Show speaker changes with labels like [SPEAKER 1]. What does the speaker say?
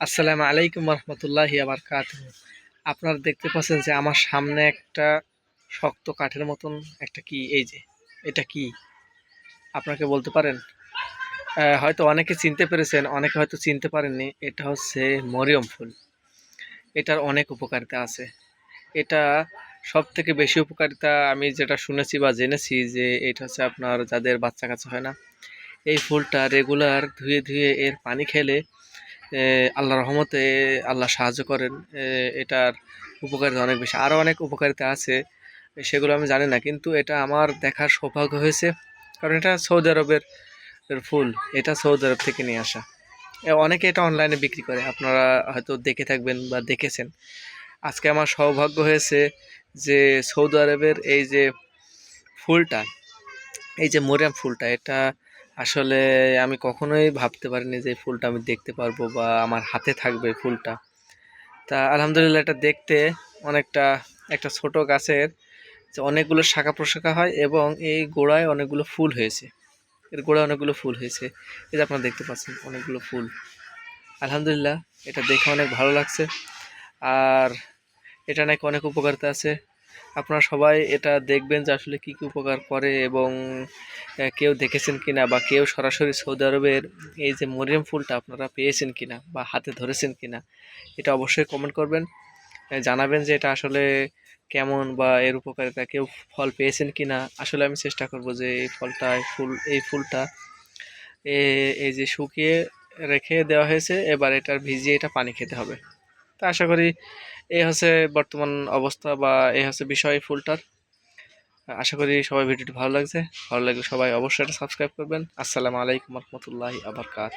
[SPEAKER 1] আসসালামু আলাইকুম রহমতুল্লাহ আবরকাত আপনারা দেখতে পাচ্ছেন যে আমার সামনে একটা শক্ত কাঠের মতন একটা কি, এই যে, এটা কি? আপনাকে বলতে পারেন? হয়তো অনেকে চিনতে পেরেছেন, অনেকে হয়তো চিনতে পারেননি। এটা হচ্ছে মরিয়ম ফুল। এটার অনেক উপকারিতা আছে। এটা সব থেকে বেশি উপকারিতা আমি যেটা শুনেছি বা জেনেছি যে এটা হচ্ছে আপনার যাদের বাচ্চা কাচ্চা হয় না, এই ফুলটা রেগুলার ধুয়ে ধুয়ে এর পানি খেলে আল্লাহ রহমতে আল্লাহ সাহায্য করেন। এটার উপকারিতা অনেক বেশি। আরও অনেক উপকারিতা আছে, সেগুলো আমি জানি না, কিন্তু এটা আমার দেখার সৌভাগ্য হয়েছে, কারণ এটা সৌদি আরবের ফুল, এটা সৌদি আরব থেকে নিয়ে আসা। অনেকে এটা অনলাইনে বিক্রি করে, আপনারা হয়তো দেখে থাকবেন বা দেখেছেন। আজকে আমার সৌভাগ্য হয়েছে যে সৌদি আরবের এই যে ফুলটা, এই যে মরিয়াম ফুলটা, এটা আসলে আমি কখনোই ভাবতে পারিনি যে ফুলটা আমি দেখতে পারব বা আমার হাতে থাকবে ফুলটা। তা আলহামদুলিল্লাহ এটা দেখতে অনেকটা একটা ছোট গাছের যে অনেকগুলো শাখা প্রশাখা হয় এবং এই গোড়ায় অনেকগুলো ফুল হয়েছে। এর গোড়ায় অনেকগুলো ফুল হয়েছে। এটা আপনারা দেখতে পাচ্ছেন অনেকগুলো ফুল। আলহামদুলিল্লাহ এটা দেখে অনেক ভালো লাগছে। আর এটা নাকি অনেক উপকারিতা আছে। আপনারা সবাই এটা দেখবেন যে আসলে কী কী উপকার করে এবং কেউ দেখেছেন কিনা বা কেউ সরাসরি সৌদি আরবের এই যে মরিয়ম ফুলটা আপনারা পেয়েছেন কিনা বা হাতে ধরেছেন কিনা, এটা অবশ্যই কমেন্ট করবেন। জানাবেন যে এটা আসলে কেমন বা এর উপকারিতা, কেউ ফল পেয়েছেন কিনা। আসলে আমি চেষ্টা করব যে এই ফলটা, এই ফুল, এই ফুলটা এই যে শুকিয়ে রেখে দেওয়া হয়েছে, এবার এটার ভিজিয়ে এটা পানি খেতে হবে। তা আশা করি এই হচ্ছে বর্তমান অবস্থা বা এই হচ্ছে বিষয় ফুলটার। আশা করি সবাই ভিডিওটি ভালো লাগছে। ভালো লাগলে সবাই অবশ্যই সাবস্ক্রাইব করবেন। আসসালামু আলাইকুম রহমতুল্লাহি আবরকাত